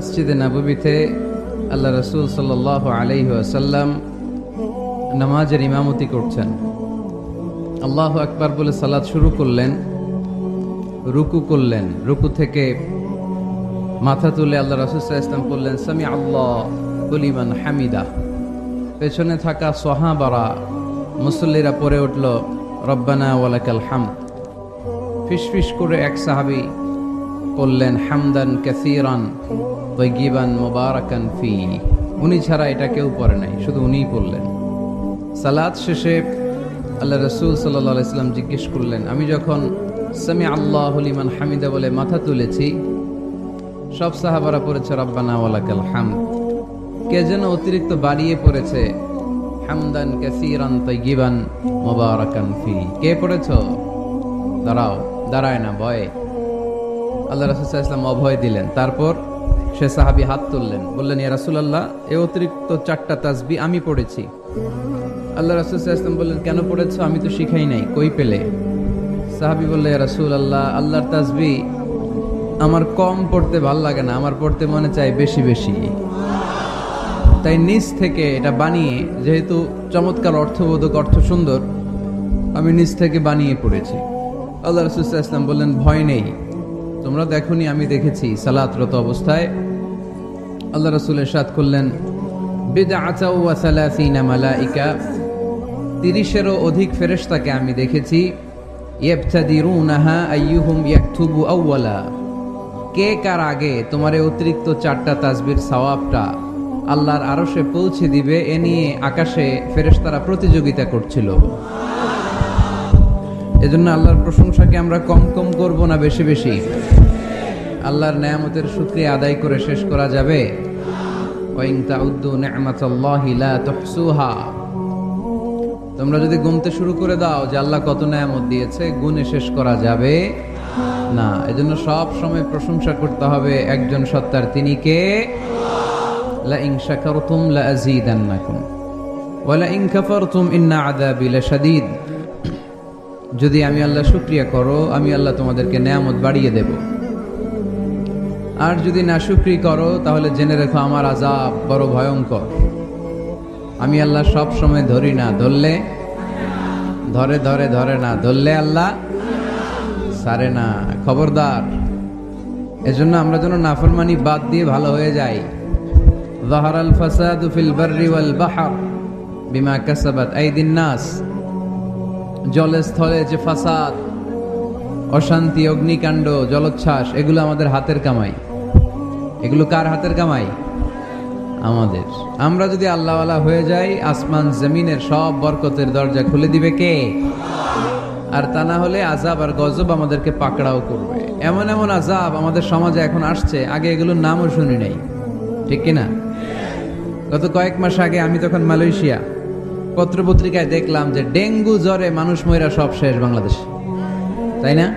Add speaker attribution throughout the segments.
Speaker 1: মসজিদে নববীতে আল্লাহ রসুল সাল্লাহ আলাইহি আসাল্লাম নামাজের ইমামতি করছেন। আল্লাহ আকবার বলে সালাদ শুরু করলেন, রুকু করলেন। রুকু থেকে মাথা তুলে আল্লাহ রসুল ইসলাম করলেন সামি আল্লাহ বলিমান হামিদা। পেছনে থাকা সোহাবারা, মুসল্লিরা পরে উঠল, রব্বানা ওয়ালাকাল হাম ফিসফিস করে এক সাহাবি বললেন, হামদান কাসিরান। তৈগিবান মোবারকান ফি। উনি ছাড়া এটা কেউ পড়ে নাই, শুধু উনিই পড়লেন সালাদ শেষে আল্লাহ রসুল সাল্লাহ ইসলাম জিজ্ঞেস করলেন, আমি যখন সামি আল্লাহ হলিমান হামিদা বলে মাথা তুলেছি, সব সাহাবারা পড়েছে, রব্বানা ওয়ালাকাল হাম কে যেন অতিরিক্ত বাড়িয়ে পড়েছে, হামদান কাসিরান তৈগিবান মোবারকান ফি। কে পড়েছ? দাঁড়াও, দাঁড়ায় না, ভয়ে। আল্লাহ রাসুল ইসলাম অভয় দিলেন। তারপর সে সাহাবি হাত তুললেন, বললেন, ইয়া রাসুলাল্লাহ, এ অতিরিক্ত চারটা তাসবি আমি পড়েছি। আল্লাহ রাসুল ইসলাম বললেন, কেন পড়েছ? আমি তো শিখাই নাই, কই পেলে? সাহাবি বললে, ইয়া রাসুল আল্লাহ আল্লাহর তাসবি আমার কম পড়তে ভালো লাগে না, আমার পড়তে মনে চাই বেশি বেশি। তাই নিজ থেকে এটা বানিয়ে, যেহেতু চমৎকার অর্থবোধক, অর্থ সুন্দর, আমি নিজ থেকে বানিয়ে পড়েছি। আল্লাহ রসুল ইসলাম বললেন, ভয় নেই তোমরা দেখনি, আমি দেখেছি সালাতরত অবস্থায়। আল্লাহ রসুলের সাথ করলেন মালাইকা। তিরিশেরও অধিক ফেরেশতাকে আমি দেখেছি। কে কার আগে তোমার অতিরিক্ত চারটা তাসবির সওয়াবটা আল্লাহর আরশে পৌঁছে দিবে, এ নিয়ে আকাশে ফেরেশতারা প্রতিযোগিতা করছিল। এজন্য আল্লাহর প্রশংসাকে আমরা কম কম করব না বেশি বেশি। আল্লাহর নেয়ামতের শুক্রিয়া আদায় করে শেষ করা যাবে। তোমরা যদি গুনতে শুরু করে দাও যে আল্লাহ কত নেয়ামত দিয়েছে, গুনে শেষ করা যাবে না। এজন্য সব সময় প্রশংসা করতে হবে একজন সত্তার তিনি কে? লা ইন শাকারতুম লা আযীদান্নাকুম ওয়া লা কাফারতুম ইন্না আযাবি লাশাদীদ। যদি আমি আল্লাহ শুক্রিয়া করো, আমি আল্লাহ তোমাদেরকে নেয়ামত বাড়িয়ে দেব। আর যদি না সুক্রি করো, তাহলে জেনে রেখো আমার আজাব বড় ভয়ঙ্কর। আমি আল্লাহ সব সময় ধরি না, ধরলে? ধরে ধরে ধরে না, ধরলে আল্লাহ? সারে না, খবরদার। এজন্য আমরা যেন নাফরমানি বাদ দিয়ে ভালো হয়ে যাই। জহর আল ফাসাদ ফিল বাহর বিমা কাসাবাত নাস। জলে স্থলে যে ফাসাদ, অশান্তি, অগ্নিকাণ্ড, জলোচ্ছ্বাস, এগুলো আমাদের হাতের কামাই। এগুলো কার হাতের কামাই? আমাদের। আমরা যদি আল্লাহওয়ালা হয়ে যাই, আসমান, জমিনের সব বরকতের দরজা খুলে দিবে কে? আর তা না হলে আজাব আর গজব আমাদেরকে পাকড়াও করবে। এমন এমন আজাব আমাদের সমাজে এখন আসছে, আগে এগুলোর নামও শুনি নাই। ঠিক কিনা? গত কয়েক মাস আগে আমি তখন মালয়েশিয়া পত্রপত্রিকায় দেখলাম যে ডেঙ্গু জ্বরে মানুষ ময়রা সব শেষ বাংলাদেশে। তাই না?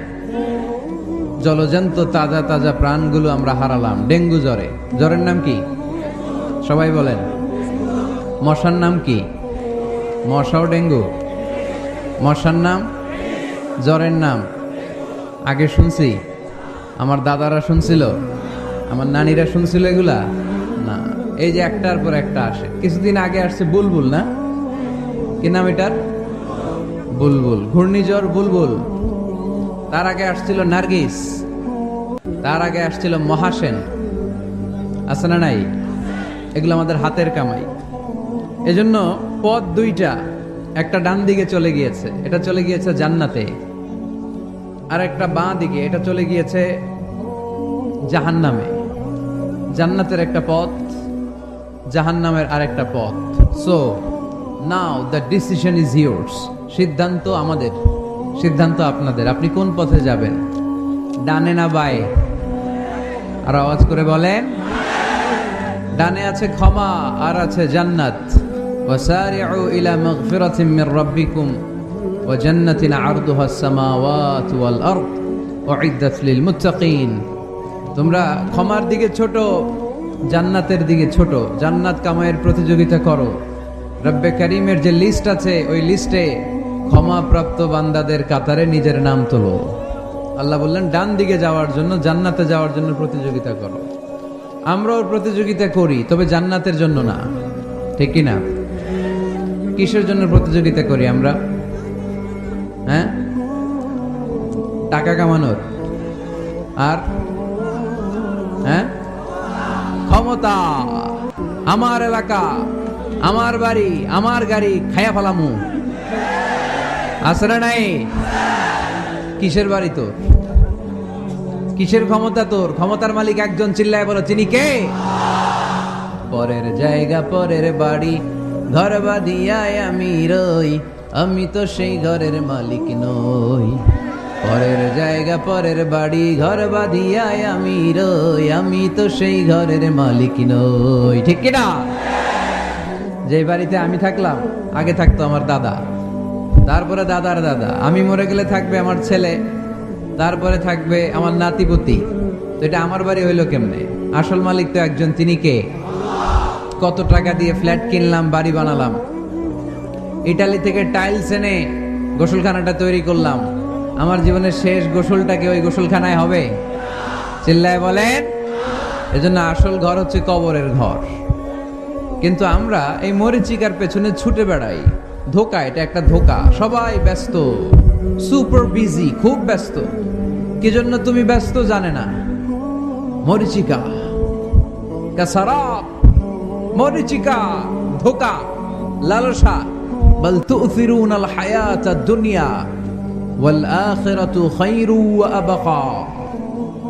Speaker 1: জলজন্ত তাজা তাজা প্রাণগুলো আমরা হারালাম। ডেঙ্গু জ্বরে। জ্বরের নাম কি? সবাই বলেন। মশার নাম কি? মশাও ডেঙ্গু। মশার নাম? জ্বরের নাম। আগে শুনছি। আমার দাদারা শুনছিল। আমার নানিরা শুনছিল এগুলা? না। এই যে একটার পর একটা আসে। কিছুদিন আগে আসছে বুলবুল, না? কি নাম এটার? বুলবুল, ঘূর্ণিঝড় বুলবুল। তার আগে আসছিল নার্গিস। তার আগে আসছিল মহাসেন। আছে না নাই? এগুলো আমাদের হাতের কামাই। এজন্য পথ দুইটা, একটা ডান দিকে চলে গিয়েছে, এটা চলে গিয়েছে জান্নাতে। আর একটা বাঁ দিকে, এটা চলে গিয়েছে জাহান্নামে। জান্নাতের একটা পথ, জাহান্নামের আরেকটা পথ। So now the decision is yours সিদ্ধান্ত আমাদের সিদ্ধান্ত আপনাদের আপনি কোন পথে যাবেন ডানে না বায়ে আর আওয়াজ করে বলেন ডানে আছে ক্ষমা আর আছে জান্নাত وسارعوا إلى مغفرة من ربكم وجنة عرضها السماوات والأرض أعدت للمتقين তোমরা ক্ষমার দিকে ছোট জান্নাতের দিকে ছোট জান্নাত কামাইয়ের প্রতিযোগিতা করো রব্বে করিমের যে লিস্ট আছে, ওই লিস্টে ক্ষমাপ্রাপ্ত বান্দাদের কাতারে নিজের নাম তোলো। আল্লাহ বললেন, ডান দিকে যাওয়ার জন্য, জান্নাতে যাওয়ার জন্য প্রতিযোগিতা করো। আমরাও প্রতিযোগিতা করি, তবে জান্নাতের জন্য না। ঠিক কি না? কিসের জন্য প্রতিযোগিতা করি আমরা? হ্যাঁ? টাকা কামানোর। আর? হ্যাঁ? ক্ষমতা। আমার এলাকা। আমার বাড়ি, আমার গাড়ি, খায়া ফেলামু। আসরে নাই? কিসের বাড়ি তো কিসের ক্ষমতা তোর? ক্ষমতার মালিক একজন চিল্লায় বলো, চিনি কে? পরের জায়গা, পরের বাড়ি, ঘর বাঁধিয়ায় আমি রই, আমি তো সেই ঘরের মালিক নই। পরের জায়গা, পরের বাড়ি, ঘর বাঁধিয়ায় আমি রই, আমি তো সেই ঘরের মালিক নই। ঠিক কিনা? যে বাড়িতে আমি থাকলাম, আগে থাকতো আমার দাদা। তারপরে দাদার দাদা। আমি মরে গেলে থাকবে আমার ছেলে, তারপরে থাকবে আমার নাতিপতি। তো এটা আমার বাড়ি হইল কেমনে? আসল মালিক তো একজন, তিনি কে? কত টাকা দিয়ে ফ্ল্যাট কিনলাম, বাড়ি বানালাম। ইটালি থেকে টাইলস এনে গোসলখানাটা তৈরি করলাম। আমার জীবনের শেষ গোসলটা কি ওই গোসলখানায় হবে? চিল্লায় বলেন, এজন্য আসল ঘর হচ্ছে কবরের ঘর। কিন্তু আমরা এই মরিচিকার পেছনে ছুটে বেড়াই। ধোকা, এটা একটা ধোকা। সবাই ব্যস্ত। সুপার বিজি, খুব ব্যস্ত। কি জন্য তুমি ব্যস্ত জানে না? মরিচিকা। কাসারাপ মরিচিকা, ধোকা। লালসা। বল তুথিরুন আল হায়াত দুনিয়া ওয়াল আখিরাতু খায়রু ওয়া আবকা।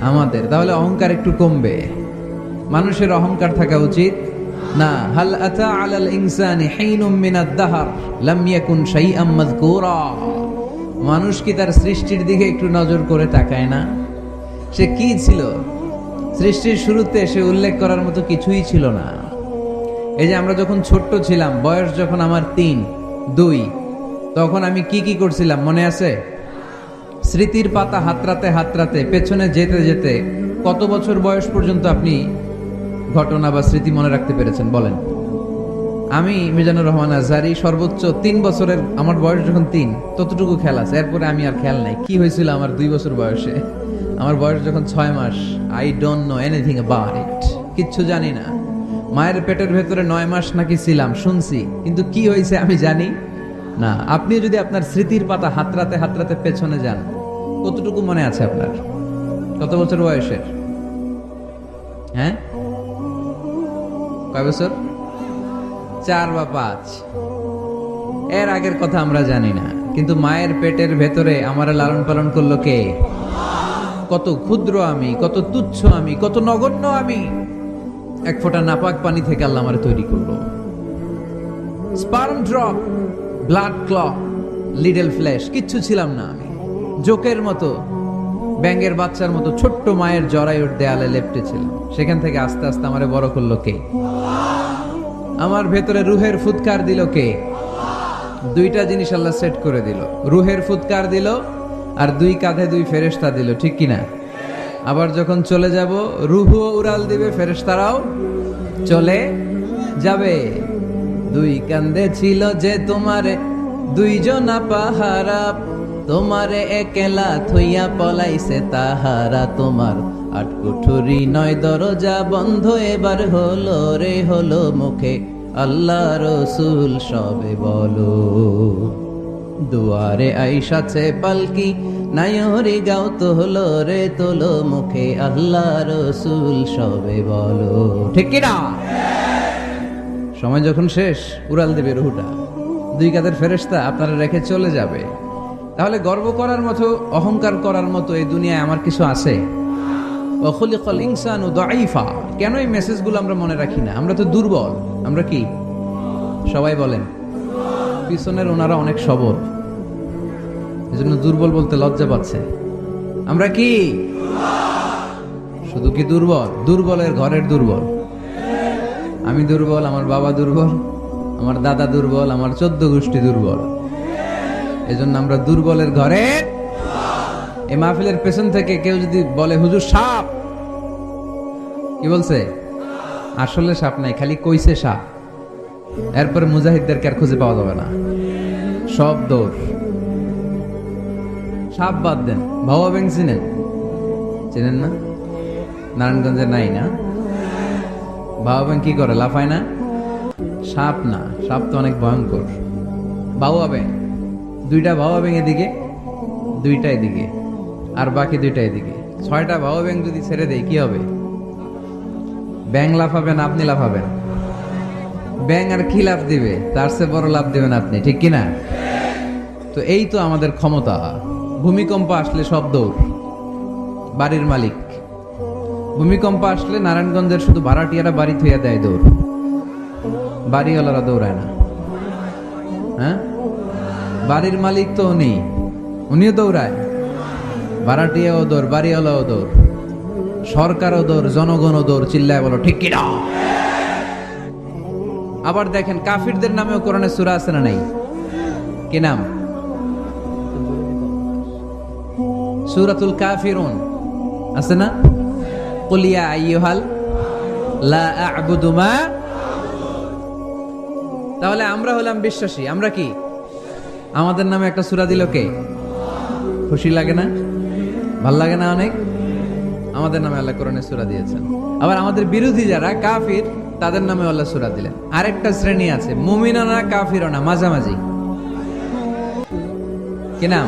Speaker 1: আমাদের, তাহলে অহংকার একটু কমবে। মানুষের অহংকার থাকা উচিত। না, হাল আতা আলাল ইনসানি হিনুম মিনাদ দাহার, লাম ইয়াকুন শাইআম মাযকুরা। মানুষ কি তার সৃষ্টির দিকে একটু নজর করে তাকায় না? সে কি ছিল? সৃষ্টির শুরুতে সে উল্লেখ করার মতো কিছুই ছিল না। এই যে আমরা যখন ছোট্ট ছিলাম, বয়স যখন আমার তিন, দুই, তখন আমি কি কি করছিলাম, মনে আছে? স্মৃতির পাতা হাতরাতে হাতরাতে পেছনে যেতে যেতে কত বছর বয়স পর্যন্ত আপনি ঘটনা বা স্মৃতি মনে রাখতে পেরেছেন? বলেন। আমি মিজানুর রহমান আজহারি, সর্বোচ্চ তিন বছরের, আমার বয়স যখন তিন, ততটুকু খেলা আছে। এরপরে আমি আর খেয়াল নাই। কি হয়েছিল আমার দুই বছর বয়সে? আমার বয়স যখন ছয় মাস I don't know anything about it কিচ্ছু জানি না। মায়ের পেটের ভেতরে নয় মাস নাকি ছিলাম, শুনছি। কিন্তু কি হয়েছে আমি জানি না। আপনি যদি আপনার স্মৃতির পাতা হাতরাতে হাতরাতে পেছনে যান কতটুকু মনে আছে আপনার? কত বছর বয়সের? হ্যাঁ? কয় বছর? চার বা পাঁচ। এর আগের কথা আমরা জানি না, কিন্তু মায়ের পেটের ভেতরে আমার লালন পালন করল কে? কত ক্ষুদ্র আমি, কত তুচ্ছ আমি, কত নগণ্য আমি। এক ফোঁটা নাপাক পানি থেকে আল্লাহ আমার তৈরি করল। Sperm drop blood clot little flesh কিচ্ছু ছিলাম না আমি। জোকের মতো, ব্যাঙের বাচ্চার মতো ছোট্ট মায়ের জরায়ুর দেয়ালে লেপটে ছিলাম সেখান থেকে আস্তে আস্তে আমারে বড় করল কে? আমার ভেতরে রুহের ফুৎকার দিল কে? দুইটা জিনিস আল্লাহ সেট করে দিল। রুহের ফুৎকার দিল আর দুই কাঁধে দুই ফেরেশতা দিল, ঠিক কিনা আবার যখন চলে যাব, রুহুও উড়াল দিবে ফেরেশতারাও। চলে যাবে। দুই কান্দে ছিল যে তোমারে, দুইজনা পাহারা তোমারে একেলা থইয়া পলাইছে তাহারা তোমার। আট কুঠুরি নয় দরজা বন্ধ এবার হলো রে, হলো মুখে। আল্লাহ রসুল সবে বলো। দুয়ারে আইসাছে পালকি নায়রি গাও তো হলো রে, তোলো মুখে। আল্লাহ রসুল সবে বলো। ঠিক কিনা? সময় যখন শেষ, উড়াল দেবে রুহুটা। দুই কাদের ফেরেস্তা আপনারা রেখে চলে যাবে। তাহলে গর্ব করার মতো, অহংকার করার মতো এই দুনিয়ায় আমার কিছু আছে? অখলিকল ইনসান ও দাইফা কেন এই মেসেজগুলো আমরা মনে রাখি না? আমরা তো দুর্বল। আমরা কি? সবাই বলেন। পিছনের ওনারা অনেক সবল। এজন্য দুর্বল বলতে লজ্জা পাচ্ছে। আমরা কি? শুধু কি দুর্বল? দুর্বলের ঘরের দুর্বল। আমি দুর্বল, আমার বাবা দুর্বল, আমার দাদা দুর্বল, আমার চোদ্দ গোষ্ঠী দুর্বল। এজন্য আমরা দুর্বলের ঘরে এই মাহফিলের পেছন থেকে কেউ যদি বলে, হুজুর, সাপ। কি বলছে? আসলে সাপ নাই, খালি কইছে সাপ। এরপরে মুজাহিদদেরকে আর খুঁজে পাওয়া যাবে না। সব দৌড় সাপ বাদ দেন, ভাবা ব্যাংক চিনেন। চেনেন না? নারায়ণগঞ্জে নাই না? বাবা ব্যাংক কি করে, লাফায় না? সাপ না, সাপ তো অনেক ভয়ঙ্কর। বাবা ব্যাংক দুইটা বাবা ব্যাংক এদিকে, দুইটা এদিকে, আর বাকি দুইটা এদিকে। ছয়টা বাবা ব্যাংক যদি ছেড়ে দেয় কি হবে? ব্যাং লাফাবেন, আপনি লাফাবেন। ব্যাং আর কি লাভ দিবে? তার চেয়ে বড় লাভ দিবেন আপনি, ঠিক কি না তো এই তো আমাদের ক্ষমতা। ভূমিকম্প আসলে সব দৌড়, বাড়ির মালিক। ভূমিকম্প আসলে নারায়ণগঞ্জের শুধু ভাড়াটিয়ারা বাড়ি থইয়া দেয় দৌড়। বাড়িওয়ালারা দৌড়ায় না। হ্যাঁ? বাড়ির মালিক তো উনি উনিও দৌড়ায়। ভাড়াটিয়াও দৌড়, বাড়িওয়ালাও দৌড়। সরকারও দৌড়, জনগণও দৌড়, চিল্লায় বলো, ঠিক কিনা? আবার দেখেন, কাফিরদের নামেও কোরআনে সুরা আছে না নাই? কি নাম? সুরাতুল কাফিরুন। আছে না? কুলিয়া আইয়ুহাল, লা আ'বুদু মা। তাহলে আমরা হলাম বিশ্বাসী, আমরা কি? আমাদের নামে একটা সূরা দিল কে? খুশি লাগে না? ভালো লাগে না অনেক? আমাদের নামে আল্লাহ কোরআনে সূরা দিয়েছেন। আবার আমাদের বিরোধী যারা কাফির, তাদের নামে আল্লাহ সুরা দিলেন। আরেকটা শ্রেণি আছে, মুমিনানা, কাফিরনা, মাঝামাঝি। কি নাম?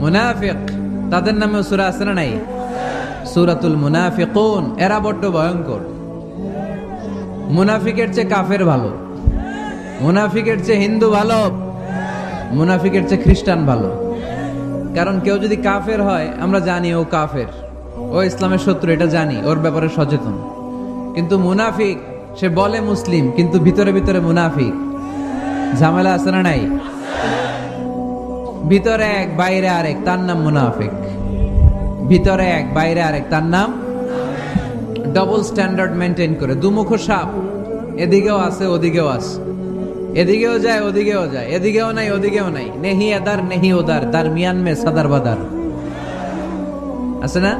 Speaker 1: মুনাফিক। তাদের নামেও সুরা আছে না নাই? সূরাতুল মুনাফিকুন। এরা বড্ড ভয়ঙ্কর। মুনাফিকের চেয়ে কাফের ভালো। মুনাফিকের চেয়ে হিন্দু ভালো। মুনাফিকের চেয়ে খ্রিস্টান ভালো। কারণ কেউ যদি কাফের হয়, আমরা জানি ও কাফের। ও ইসলামের শত্রু, এটা জানি, ওর ব্যাপারে সচেতন। কিন্তু মুনাফিক, সে বলে মুসলিম, কিন্তু ভিতরে ভিতরে মুনাফিক। ঝামেলা আছে না নাই? ভিতরে এক, বাইরে আরেক, তার নাম মুনাফিক। ভিতরে এক, বাইরে আরেক, তার নাম ডবল স্ট্যান্ডার্ড মেনটেন করে। দুমুখ সাপ, এদিকেও আছে, ওদিকেও আছে। এদিকেও যায়, ওদিকেও যায়। এদিকেও নাই, ওদিকেও নাই। নেহি এদার নেহি ওদার তার মিয়ান মে সাদার বাদার। আছে না?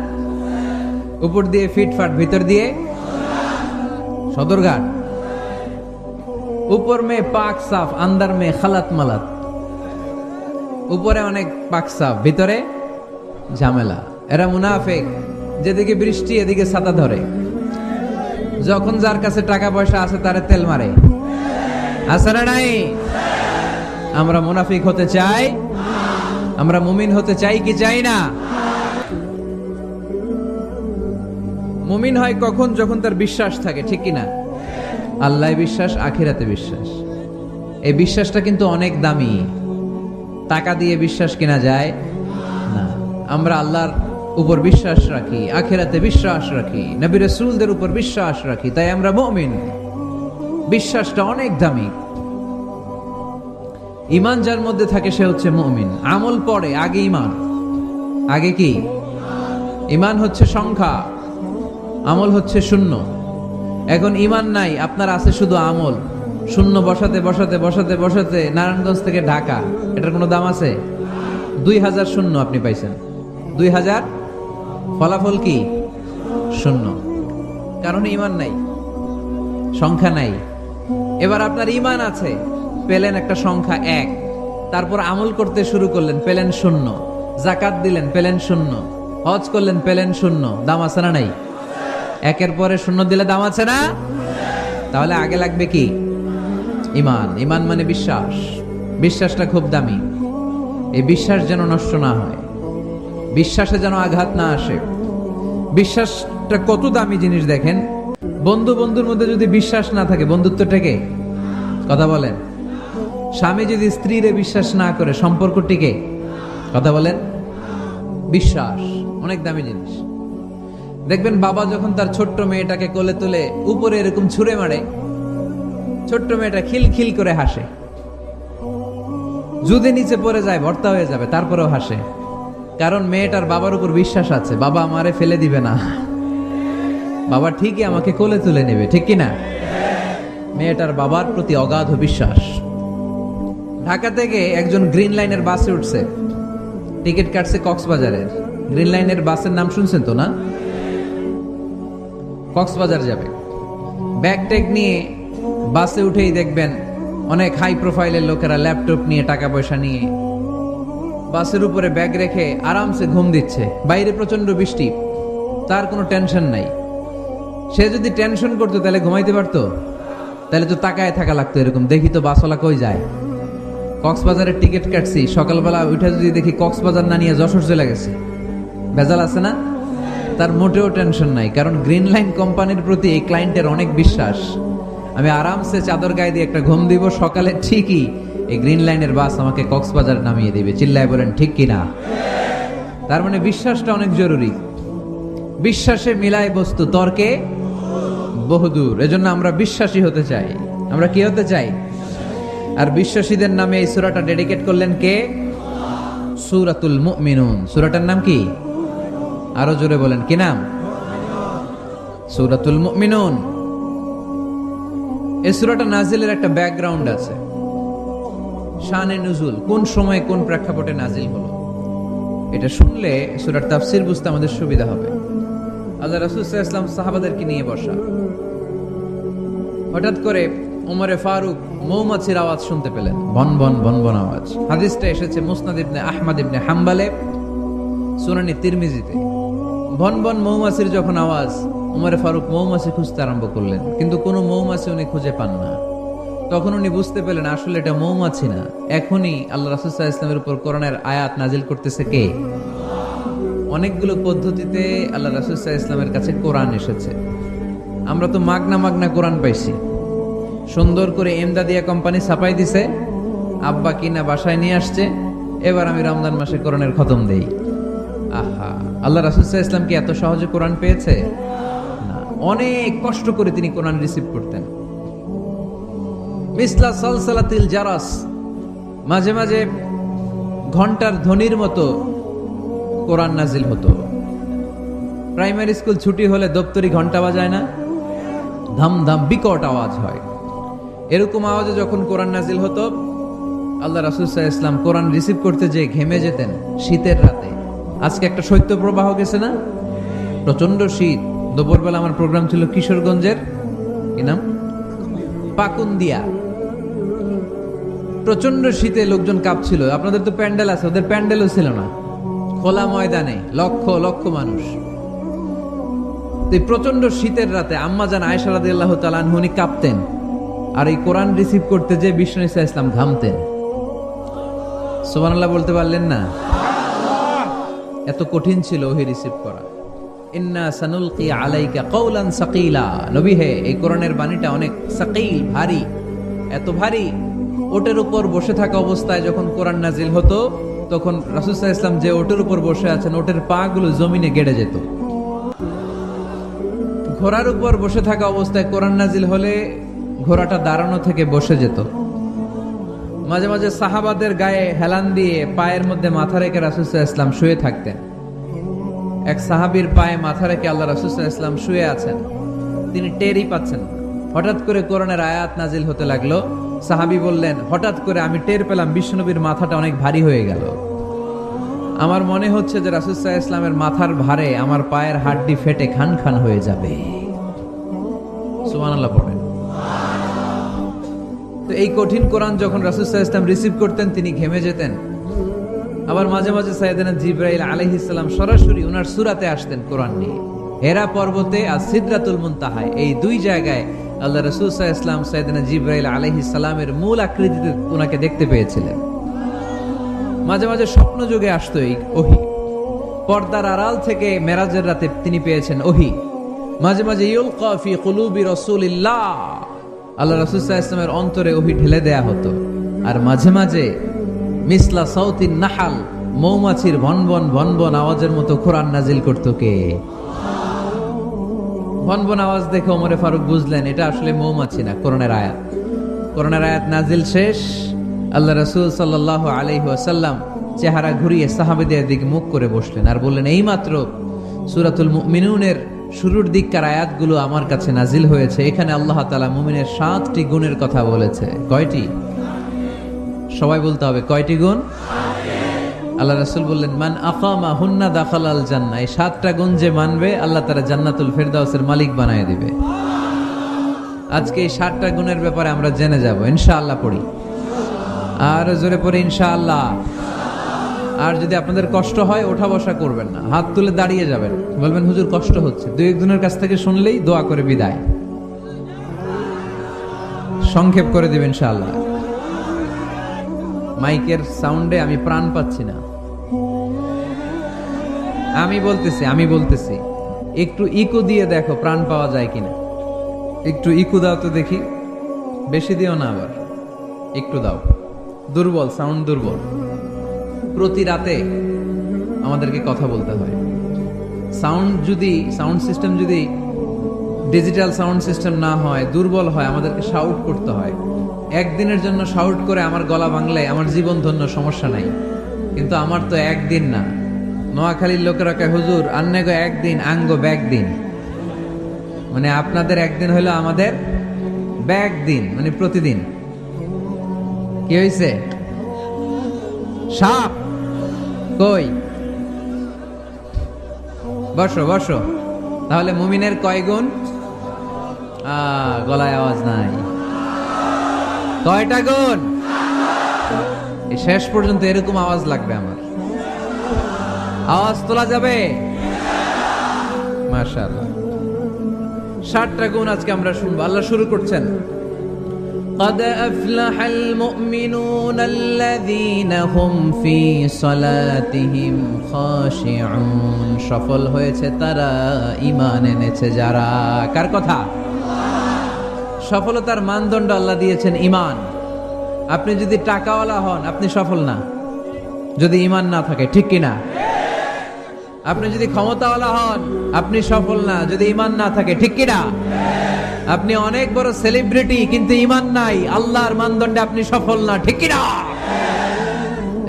Speaker 1: উপর দিয়ে ফিটফাট ভিতর দিয়ে সদরঘাট। উপর মে পাক সাফ, আন্দার মে খালাত মালাত। উপরে অনেক পাক সাফ, ভিতরে ঝামেলা। এরা মুনাফেক। যেদিকে বৃষ্টি, এদিকে ছাতা ধরে। যখন যার কাছে টাকা পয়সা আছে, তারে তেল মারে। আছে না নাই? আমরা মুনাফিক হতে চাই? আমরা মুমিন হতে চাই কি চাই না? মুমিন হয় কখন? যখন তার বিশ্বাস থাকে, ঠিক কি না আল্লাহ বিশ্বাস, আখিরাতে বিশ্বাস। এই বিশ্বাসটা কিন্তু অনেক দামি। টাকা দিয়ে বিশ্বাস কিনা যায় না। আমরা আল্লাহর উপর বিশ্বাস রাখি, আখেরাতে বিশ্বাস রাখি, নবী রসুলদের উপর বিশ্বাস রাখি, তাই আমরা মমিন। বিশ্বাসটা অনেক দামি। ইমান যার মধ্যে থাকে, সে হচ্ছে মমিন। আমল পড়ে আগে ইমান আগে কি? ইমান হচ্ছে সংখ্যা, আমল হচ্ছে শূন্য। এখন ইমান নাই, আপনার আছে শুধু আমল। শূন্য বসাতে বসাতে বসাতে বসাতে নারায়ণগঞ্জ থেকে ঢাকা। এটার কোনো দাম আছে? দুই হাজার শূন্য আপনি পাইছেন। দুই হাজার? ফলাফল কি? শূন্য। কারণ ইমান নাই, সংখ্যা নাই। এবার আপনার ইমান আছে। পেলেন একটা সংখ্যা এক। তারপর আমল করতে শুরু করলেন, পেলেন শূন্য। জাকাত দিলেন, পেলেন শূন্য। হজ করলেন, পেলেন শূন্য। দাম আছে না নাই? একের পরে শূন্য দিলে দাম আছে না? তাহলে আগে লাগবে কি? ইমান ইমান মানে বিশ্বাস। বিশ্বাসটা খুব দামি। এই বিশ্বাস যেন নষ্ট না হয়। বিশ্বাসে যেন আঘাত না আসে। বিশ্বাসটা কত দামি জিনিস দেখেন? বন্ধু বন্ধুর মধ্যে যদি বিশ্বাস না থাকে বন্ধুত্ব টেকে কথা বলেন। স্বামী যদি স্ত্রীরে বিশ্বাস না করে সম্পর্ক টিকে কথা বলেন। বিশ্বাস, অনেক দামি জিনিস। দেখবেন বাবা যখন তার ছোট্ট মেয়েটাকে কোলে তুলে উপরে এরকম ছুঁড়ে মারে, ছোট্ট মেয়েটা খিল খিল করে হাসে। যদি নিচে পড়ে যায়, ভর্তা হয়ে যাবে, তারপরেও হাসে। কারণ মেয়েটার বাবার উপর বিশ্বাস আছে, বাবা আমারে ফেলে দিবে না। বাবা ঠিকই আমাকে কোলে তুলে নেবে, ঠিক কি না মেয়েটার বাবার প্রতি অগাধ বিশ্বাস। ঢাকা থেকে একজন গ্রিন লাইনের বাসে উঠছে। টিকিট কাটছে কক্সবাজারের। গ্রিন লাইনের বাসের নাম শুনছেন তো, না? কক্সবাজার যাবে। ব্যাগ ট্যাগ নিয়ে বাসে উঠেই দেখবেন অনেক হাই প্রোফাইলের লোকেরা ল্যাপটপ নিয়ে টাকা পয়সা নিয়ে বাসের উপরে ব্যাগ রেখে আরামসে ঘুম দিচ্ছে। বাইরে প্রচণ্ড বৃষ্টি। তার কোনো টেনশন নাই। সে যদি টেনশন করতো, তাহলে ঘুমাইতে পারতো? তাহলে তো তাকায় থাকা লাগতো এরকম। দেখি তো বাসওয়ালা কই যায়। কক্সবাজারের টিকিট কাটছি। সকালবেলা উঠে যদি দেখি কক্সবাজার না নিয়ে যশোর চলে গেছে। ভেজাল আছে না? তার মোটেও টেনশন নাই, কারণ গ্রিন লাইন কোম্পানির প্রতি এই ক্লায়েন্টের অনেক বিশ্বাস। আমি আরামসে চাদর গায়ে দিয়ে একটা ঘুম দিব, সকালে ঠিকই এই গ্রিন লাইনের বাস আমাকে কক্সবাজার নামিয়ে দিবে। চিল্লায় বলেন, ঠিক কি না তার মানে বিশ্বাসটা অনেক জরুরি। বিশ্বাসে মিলায় বস্তু, তর্কে বহুদূর। এজন্য আমরা বিশ্বাসী হতে চাই। আমরা কি হতে চাই? আর বিশ্বাসীদের নামে এই সুরাটা ডেডিকেট করলেন কে? সূরাতুল মুমিনুন। সুরাটার নাম কি? আরও জোরে বলেন, কি নাম? সূরাতুল মুমিনুন। এই সুরাটা নাজিলের একটা ব্যাকগ্রাউন্ড আছে। শানে নুজুল। কোন সময় কোন প্রেক্ষাপটে নাজিল হলো? এটা শুনলে সূরার তাফসির বুঝতে আমাদের সুবিধা হবে। আল্লাহ রাসূল সাল্লাল্লাহু সাহাবাদেরকে নিয়ে বসা। হঠাৎ করে ওমরে ফারুক মৌমাছির আওয়াজ শুনতে পেলেন। বন বন বন বন আওয়াজ। হাদিসটা এসেছে মুসনাদ ইবনে আহমদ ইবনে হাম্বালে, সুনানি তিরমিজিতে। বন বন মৌমাছির যখন আওয়াজ, ওমরে ফারুক মৌমাছি খুঁজতে আরম্ভ করলেন। কিন্তু কোনো মৌমাছি উনি খুঁজে পান না। তখন উনি বুঝতে পেলেন, আসলে এটা মৌমাছি না। এখনই আল্লাহ রাসুসাহ ইসলামের উপর করোনার আয়াত নাজিল করতেছে কে? অনেকগুলো পদ্ধতিতে আল্লাহ রাসুসাহ ইসলামের কাছে কোরআন এসেছে। আমরা তো মাগনা মাগনা কোরআন পাইছি। সুন্দর করে এমদাদিয়া কোম্পানি ছাপাই দিছে। আব্বা কিনা বাসায় নিয়ে আসছে। এবার আমি রমজান মাসে কোরআনের খতম দেই। আহা, আল্লাহ রাসুসাহ ইসলাম কি এত সহজে কোরআন পেয়েছে? না, অনেক কষ্ট করে তিনি কোরআন রিসিভ করতেন। মিসলা সালসালাতিল জারাস, মাঝে মাঝে ঘণ্টার ধ্বনির মতো কোরআন নাজিল হতো। প্রাইমারি স্কুল ছুটি হলে দপ্তরি ঘণ্টা বাজায় না? ধাম ধাম বিকট আওয়াজ হয়। এরকম আওয়াজে যখন কোরআন নাজিল হতো, আল্লাহ রাসুসাহ ইসলাম কোরআন রিসিভ করতে যে ঘেমে যেতেন শীতের রাতে। আজকে একটা শৈত্য প্রবাহ গেছে না? প্রচণ্ড শীত। দুপুরবেলা আমার প্রোগ্রাম ছিল কিশোরগঞ্জের। কি নাম? পাকুন্দিয়া। প্রচণ্ড শীতে লোকজন কাঁপছিল। আপনাদের তো প্যান্ডেল আছে, ওদের প্যান্ডেলও ছিল না। খোলা ময়দানে, লক্ষ লক্ষ মানুষ। প্রচণ্ড শীতের রাতে আম্মা জান আয়সা রাদি আল্লাহ উনি কাঁপতেন। আর এই কোরআন রিসিভ করতে যে বিষ্ণু ইসা ইসলাম ঘামতেন। সোমান বলতে পারলেন না? এত কঠিন ছিল ওহি রিসিভ করা। ইন্না আলাইকা এই কোরআনের বাণীটা অনেক ভারী। এত ভারী, ওটের উপর বসে থাকা অবস্থায় যখন কোরআন নাজিল হতো তখন রাসুসাহ ইসলাম যে ওটের উপর বসে আছেন, ওটের পা গুলো জমিনে গেড়ে যেত। ঘোড়ার উপর বসে থাকা অবস্থায় কোরআন নাজিল হলে ঘোড়াটা দাঁড়ানো থেকে বসে যেত। মাঝে মাঝে সাহাবাদের গায়ে হেলান দিয়ে পায়ের মধ্যে মাথা রেখে রাসুসাহ ইসলাম শুয়ে থাকতেন। এক সাহাবির পায়ে মাথা রেখে আল্লাহ রাসুসাহ ইসলাম শুয়ে আছেন। তিনি টেরই পাচ্ছেন হঠাৎ করে কোরআনের আয়াত নাজিল হতে লাগল। সাহাবি বললেন, হঠাৎ করে আমি টের পেলাম বিষ্ণুনবীর মাথাটা অনেক ভারী হয়ে গেল। আমার মনে হচ্ছে যে রাসুসাহ ইসলামের মাথার ভারে আমার পায়ের হাড্ডি ফেটে খান খান হয়ে যাবে। তো এই কঠিন কোরআন যখন রাসুসাহ ইসলাম রিসিভ করতেন, তিনি ঘেমে যেতেন। আবার মাঝে মাঝে সাইদানা জিব্রাইল আলহিসাল্লাম সরাসরি ওনার সুরাতে আসতেন কোরআন নিয়ে। হেরা পর্বতে আর সিদ্রাতুল মুনতাহায় এই দুই জায়গায় আল্লাহ রসুল সাহা ইসলাম সাইদানা জিব্রাইল আলহিসাল্লামের মূল আকৃতিতে ওনাকে দেখতে পেয়েছিলেন। মাঝে মাঝে স্বপ্ন যুগে আসতো এই ওহি। পর্দার আড়াল থেকে মেরাজের রাতে তিনি পেয়েছেন ওহি। মাঝে মাঝে ইউল কফি কুলুবি রসুলিল্লাহ। আল্লাহ রসুল সাহা ইসলামের অন্তরে ওহি ঢেলে দেয়া হতো। আর মাঝে মাঝে মিসলা সাউতিন নাহাল, মৌমাছির ভনবন ভনবন আওয়াজের মতো কোরআন নাজিল করতো কে? ভনবন আওয়াজ দেখে ওমরে ফারুক বুঝলেন, এটা আসলে মৌমাছি না, কোরআনের আয়াত। করোনার আয়াত নাজিল শেষ। আল্লাহ রসুল সাল্লাহ আলাইহি আসাল্লাম চেহারা ঘুরিয়ে সাহাবেদের দিকে মুখ করে বসলেন আর বললেন এই মাত্র সুরাতুল মিনুনের শুরুর দিককার আয়াতগুলো আমার কাছে নাজিল হয়েছে। এখানে আল্লাহ তালা মুমিনের সাতটি গুণের কথা বলেছে। কয়টি? সবাই বলতে হবে, কয়টি গুণ? আল্লাহ রাসূল বললেন, মান আকামা হুন্না দাখাল আল জান্না এই সাতটা গুণ যে মানবে, আল্লাহ তারা জান্নাতুল ফেরদাউসের মালিক বানায় দিবে। আজকে এই সাতটা গুণের ব্যাপারে আমরা জেনে যাব, ইনশাআল্লাহ পড়ি। আর জোরে পড়ি, ইনশাআল্লাহ। আর যদি আপনাদের কষ্ট হয়, ওঠা বসা করবেন না। হাত তুলে দাঁড়িয়ে যাবেন। বলবেন, হুজুর, কষ্ট হচ্ছে। দুই একজনের কাছ থেকে শুনলেই দোয়া করে বিদায়। সংক্ষেপ করে দেবেন, ইনশাআল্লাহ। মাইকের সাউন্ডে আমি প্রাণ পাচ্ছি না। আমি বলতেছি আমি বলতেছি, একটু ইকো দিয়ে দেখো প্রাণ পাওয়া যায় কিনা। একটু ইকো দাও তো দেখি, বেশি দিও না আবার, একটু দাও। দুর্বল সাউন্ড দুর্বল। প্রতি রাতে আমাদেরকে কথা বলতে হয়। সাউন্ড যদি সাউন্ড সিস্টেম যদি ডিজিটাল সাউন্ড সিস্টেম না হয়, দুর্বল হয়, আমাদেরকে শাউট করতে হয়। একদিনের জন্য শাউট করে আমার গলা ভাঙলে আমার জীবন ধন্য সমস্যা নাই। কিন্তু আমার তো একদিন না। নোয়াখালীর লোকেরা কয়, হুজুর, আন্নে গো একদিন, আঙ্গ ব্যাগ দিন মানে আপনাদের একদিন হলো আমাদের ব্যাগ দিন মানে প্রতিদিন। কি হয়েছে সাপ। কই? বসো বসো। তাহলে মুমিনের কয় গুণ? গলায় আওয়াজ নাই। কয়টা গুণ? শেষ পর্যন্ত এরকম আওয়াজ লাগবে আমার। আওয়াজ তোলা যাবে মাশাআল্লাহ ষাটটা গুণ আজকে আমরা শুনবো আল্লাহ শুরু করছেন قد أفلح المؤمنون الذين هم في صلاتهم خاشعون সফল হয়েছে তারা ঈমান এনেছে যারা কার কথা সফলতার মানদণ্ড আল্লাহ দিয়েছেন ঈমান আপনি যদি টাকাওয়ালা হন আপনি সফল না যদি ঈমান না থাকে ঠিক কিনা আপনি যদি ক্ষমতাওয়ালা হন, আপনি সফল না, যদি ইমান না থাকে, ঠিক কিনা? আপনি অনেক বড় সেলিব্রিটি কিন্তু ইমান নাই, আল্লাহর মানদণ্ডে আপনি সফল না, ঠিক কিনা?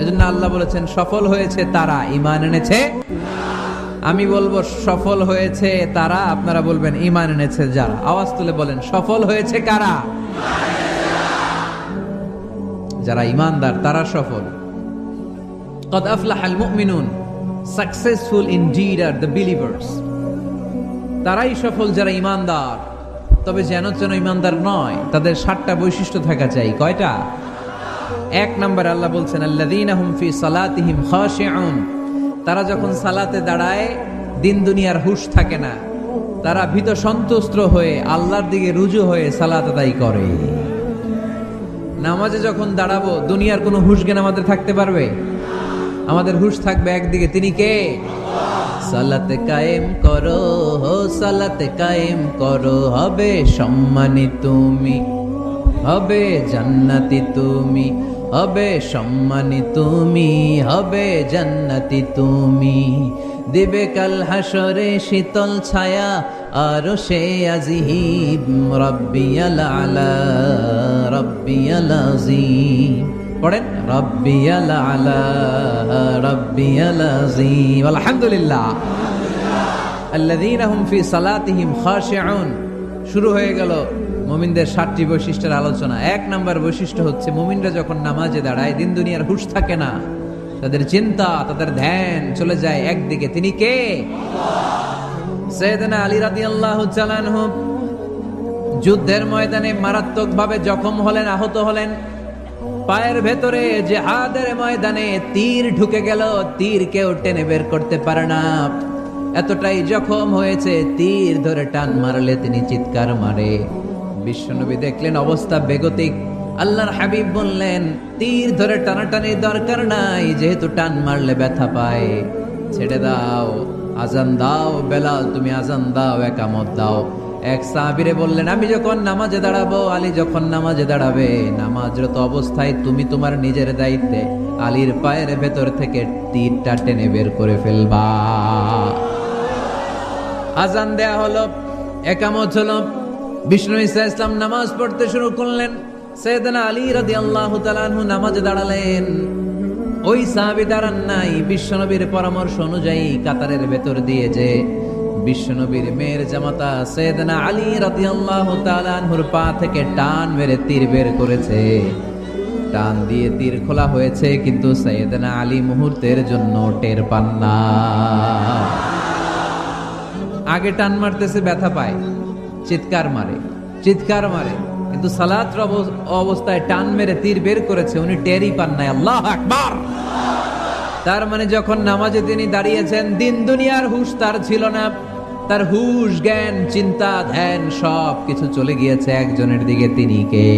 Speaker 1: এজন্য আল্লাহ বলেছেন, সফল হয়েছে তারা ইমান এনেছে? আমি বলব, সফল হয়েছে তারা, আপনারা বলবেন ইমান এনেছে যারা। আওয়াজ তুলে বলেন, সফল হয়েছে কারা? যারা ইমানদার তারা সফল। কদ আফলাহ মিনুন successful in deed are the believers তারাই সফল যারা ইমানদার। তবে যেন যেন ইমানদার নয়, তাদের সাতটা বৈশিষ্ট্য থাকা চাই। কয়টা? এক নম্বর আল্লাহ বলছেন আল্লাদিন ফি সালাতিহিম খাশিউন। তারা যখন সালাতে দাঁড়ায়, দিন দুনিয়ার হুশ থাকে না। তারা ভীত সন্তুষ্ট হয়ে আল্লাহর দিকে রুজু হয়ে সালাত আদায় করে। নামাজে যখন দাঁড়াবো, দুনিয়ার কোনো হুশ জ্ঞান আমাদের থাকতে পারবে? আমাদের হুশ থাকবে একদিকে। তিনি কে? সালাতে কায়েম করো, হো সালাতে কায়েম করো, হবে সম্মানী তুমি, হবে জান্নাতি তুমি, হবে সম্মানী তুমি, হবে জান্নাতি তুমি। দিবে কাল হাসরে শীতল ছায়া, আর সে আজিহিব রব্বিয়াল আলা রব্বিয়াল আজিম। পড়েন রব্বিয়াল আলহামদুলিল্লাহ। শুরু হয়ে গেল মুমিনদের সাতটি বৈশিষ্ট্যের আলোচনা। এক নাম্বার বৈশিষ্ট্য হচ্ছে, মুমিনরা যখন নামাজে দাঁড়ায়, দিন দুনিয়ার হুশ থাকে না। তাদের চিন্তা, তাদের ধ্যান চলে যায় একদিকে। তিনি কে? আলী যুদ্ধের ময়দানে মারাত্মকভাবে জখম হলেন, আহত হলেন। পায়ের ভেতরে যে জেহাদের ময়দানে তীর ঢুকে গেল, তীর কেউ টেনে বের করতে পারে না। এতটাই জখম হয়েছে, তীর ধরে টান মারলে তিনি চিৎকার মারে। বিশ্বনবী দেখলেন অবস্থা বেগতিক। আল্লাহর হাবিব বললেন, তীর ধরে টানাটানির দরকার নাই, যেহেতু টান মারলে ব্যথা পায়। ছেড়ে দাও, আজান দাও বেলাল, তুমি আজান দাও, একামত দাও। এক সাহাবিরে বললেন, আমি যখন নামাজে দাঁড়াবো, আলী যখন নামাজে দাঁড়াবে, নামাজরত অবস্থায় তুমি তোমার নিজের দায়িত্বে আলীর পায়ের ভেতর থেকে তীরটা টেনে বের করে ফেলবা। আজান দেয়া হলো, একামত হলো। বিষ্ণু ইসা ইসলাম নামাজ পড়তে শুরু করলেন। সৈয়দনা আলী রাদি আল্লাহ নামাজে দাঁড়ালেন। ওই সাহাবি দাঁড়ান নাই। বিশ্বনবীর পরামর্শ অনুযায়ী কাতারের ভেতর দিয়ে যে বিশ্বনবীর মেয়ের জামাতা সৈয়দনা আলী রাদিয়াল্লাহু পা থেকে টান মেরে তীর বের করেছে। টান দিয়ে তীর খোলা হয়েছে, কিন্তু সৈয়দনা আলী মুহূর্তের জন্য টের পান না। আগে টান মারতেছে, ব্যথা পায়, চিৎকার মারে চিৎকার মারে, কিন্তু সালাত অবস্থায় টান মেরে তীর বের করেছে, উনি টেরই পান নাই। আল্লাহ আকবার! তার মানে যখন নামাজে তিনি দাঁড়িয়েছেন, দিন দুনিয়ার হুশ তার ছিল না। তার হুশ জ্ঞান চিন্তা ধ্যান সব কিছু চলে গিয়েছে একজনের দিকে তিনি কে?